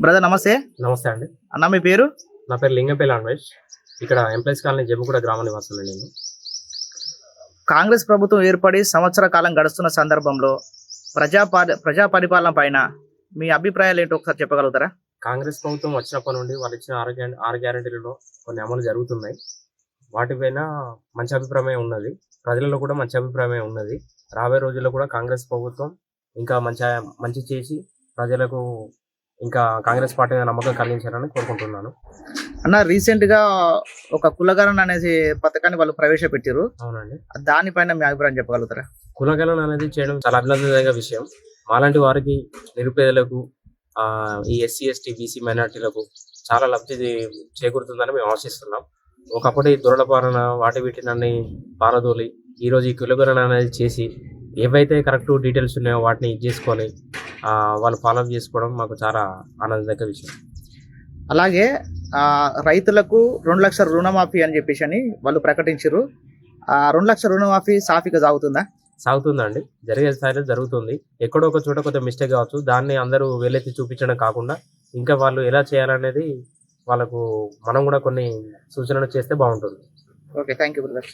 Brother నమస్తే. నమస్తే అండి. అన్న మీ పేరు? నా పేరు లింగపల్లి అన్వేష్. ఇక్కడ ఎంప్లాయీస్ కాలనీ జమ్మిగూడ గ్రామ నివాసం నేను. కాంగ్రెస్ ప్రభుత్వం ఏర్పడి సంవత్సర కాలం గడుస్తున్న సందర్భంలో ప్రజా పరి- ప్రజా పరిపాలన పైన మీ అభిప్రాయాలు ఏంటో ఒకసారి చెప్పగలుగుతారా? కాంగ్రెస్ ప్రభుత్వం వచ్చినప్పటి నుండి వాళ్ళు ఇచ్చిన ఆరు ఆరు గ్యారెంటీలలో కొన్ని అమలు జరుగుతున్నాయి. వాటిపైన మంచి అభిప్రాయమే ఉన్నది. ప్రజలలో కూడా మంచి అభిప్రాయమే ఉన్నది. రాబోయే రోజుల్లో కూడా కాంగ్రెస్ ప్రభుత్వం ఇంకా మంచి మంచి చేసి ప్రజలకు ఇంకా కాంగ్రెస్ పార్టీ మీద నమ్మకం కలిగించాలని కోరుకుంటున్నాను. అన్న రీసెంట్గా ఒక కులగరణ అనేసి పథకాన్ని వాళ్ళు ప్రవేశపెట్టారు అవునండి. దానిపైన మీ అభిప్రాయం చెప్పగలుగుతారా? కులగణన అనేది చేయడం చాలా అభినందనీయ విషయం. మాలాంటి వారికి నిరుపేదలకు ఆ, ఈ ఎస్సీ ఎస్టీ బీసీ మైనార్టీలకు చాలా లబ్ధి చేకూరుతుందని మేము ఆశిస్తున్నాం. ఒకప్పటి దొరలపాలన వాటి వీటినన్ని పారదోలి ఈరోజు ఈ కులగణన అనేది చేసి ఏవైతే కరెక్ట్ డీటెయిల్స్ ఉన్నాయో వాటిని ఇది చేసుకొని వాళ్ళు ఫాలో చేసుకోవడం మాకు చాలా ఆనందదాయక విషయం. అలాగే రైతులకు రెండు లక్షల రుణమాఫీ అని చెప్పేసి అని వాళ్ళు ప్రకటించారు ఆ రెండు లక్షల రుణమాఫీ సాఫీగా సాగుతుందా? సాగుతుందండి. జరిగే స్థాయిలో జరుగుతుంది. ఎక్కడో ఒక చోట కొంచెం మిస్టేక్ కావచ్చు. దాన్ని అందరూ వేలెత్తి చూపించడం కాకుండా ఇంకా వాళ్ళు ఎలా చేయాలనేది వాళ్ళకు మనం కూడా కొన్ని సూచనలు చేస్తే బాగుంటుంది. Okay thank you brother.